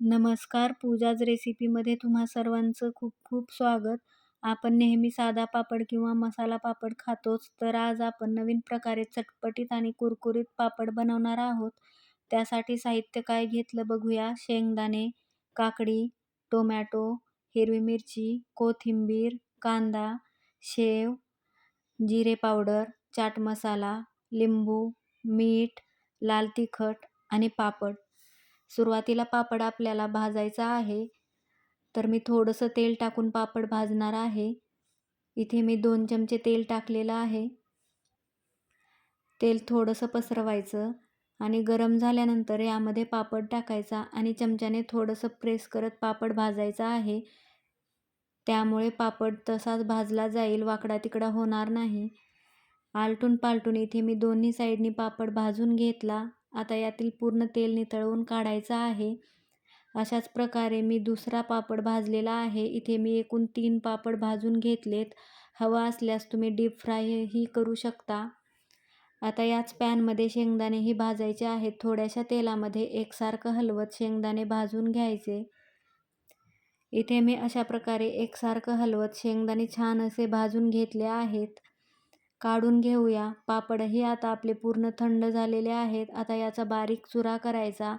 नमस्कार पूजाज रेसिपीमध्ये तुम्हा सर्वांचं खूप खूप स्वागत. आपण नेहमी साधा पापड किंवा मसाला पापड खातोच तर आज आपण नवीन प्रकारे चटपटीत आणि कुरकुरीत पापड बनवणार आहोत. त्यासाठी साहित्य काय घेतलं बघूया. शेंगदाणे काकडी टोमॅटो हिरवी मिरची कोथिंबीर कांदा शेव जिरे पावडर चाट मसाला लिंबू मीठ लाल तिखट आणि पापड. सुरुवातीला पापड आपल्याला भाजायचा आहे. तर मी थोडंसं तेल टाकून पापड भाजणार आहे. इथे मी दोन चमचे तेल टाकलेलं आहे. तेल थोडंसं पसरवायचं आणि गरम झाल्यानंतर यामध्ये पापड टाकायचा आणि चमच्याने थोडंसं प्रेस करत पापड भाजायचा आहे. त्यामुळे पापड तसाच भाजला जाईल वाकडा तिकडा होणार नाही. आलटून पालटून इथे मी दोन्ही साईडनी पापड भाजून घेतला. आता यातील पूर्ण तेल नितळवून काढायचं आहे. अशाच प्रकारे मी दुसरा पापड भाजलेला आहे. इथे मी एकूण तीन पापड भाजून घेतलेत. हवा असल्यास तुम्ही डीप फ्रायही करू शकता. आता याच पॅनमध्ये शेंगदाणेही भाजायचे आहेत. थोड्याशा तेलामध्ये एकसारखं हलवत शेंगदाणे भाजून घ्यायचे. इथे मी अशा प्रकारे एकसारखं हलवत शेंगदाणे छान असे भाजून घेतले आहेत. काढून घेऊया. पापडही आता आपले पूर्ण थंड झालेले आहेत. आता याचा बारीक चुरा करायचा.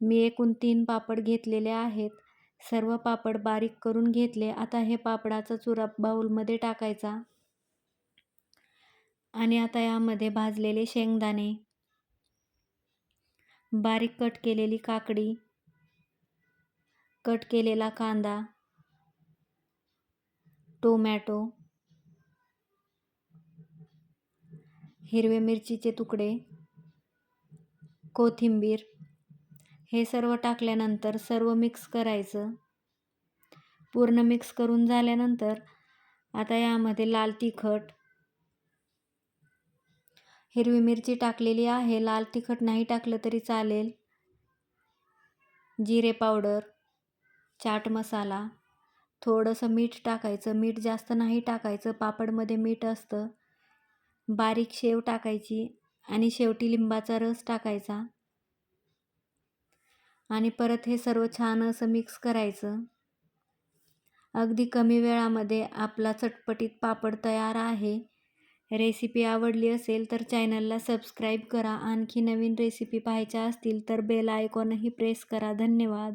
मी एकूण तीन पापड घेतलेले आहेत. सर्व पापड बारीक करून घेतले. आता हे पापडाचा चुरा बाऊलमध्ये टाकायचा. आणि आता यामध्ये भाजलेले शेंगदाणे. बारीक कट केलेली काकडी. कट केलेला कांदा. टोमॅटो. हिरवे मिरचीचे तुकडे कोथिंबीर हे सर्व टाकल्यानंतर सर्व मिक्स करायचं. पूर्ण मिक्स करून झाल्यानंतर आता यामध्ये लाल तिखट हिरवी मिरची टाकलेली आहे. लाल तिखट नाही टाकलं तरी चालेल. जिरे पावडर चाट मसाला थोडंसं मीठ टाकायचं. मीठ जास्त नाही टाकायचं. पापडमध्ये मीठ असतं. बारीक शेव टाकायची आणि शेवटी लिंबाचा रस टाकायचा. आणि परत हे सर्व छान असं मिक्स करायचं. अगदी कमी वेळामध्ये आपला चटपटीत पापड तयार आहे. रेसिपी आवडली असेल तर चॅनलला सबस्क्राईब करा. आणखी नवीन रेसिपी पाहायच्या असतील तर बेल आयकॉनही प्रेस करा. धन्यवाद.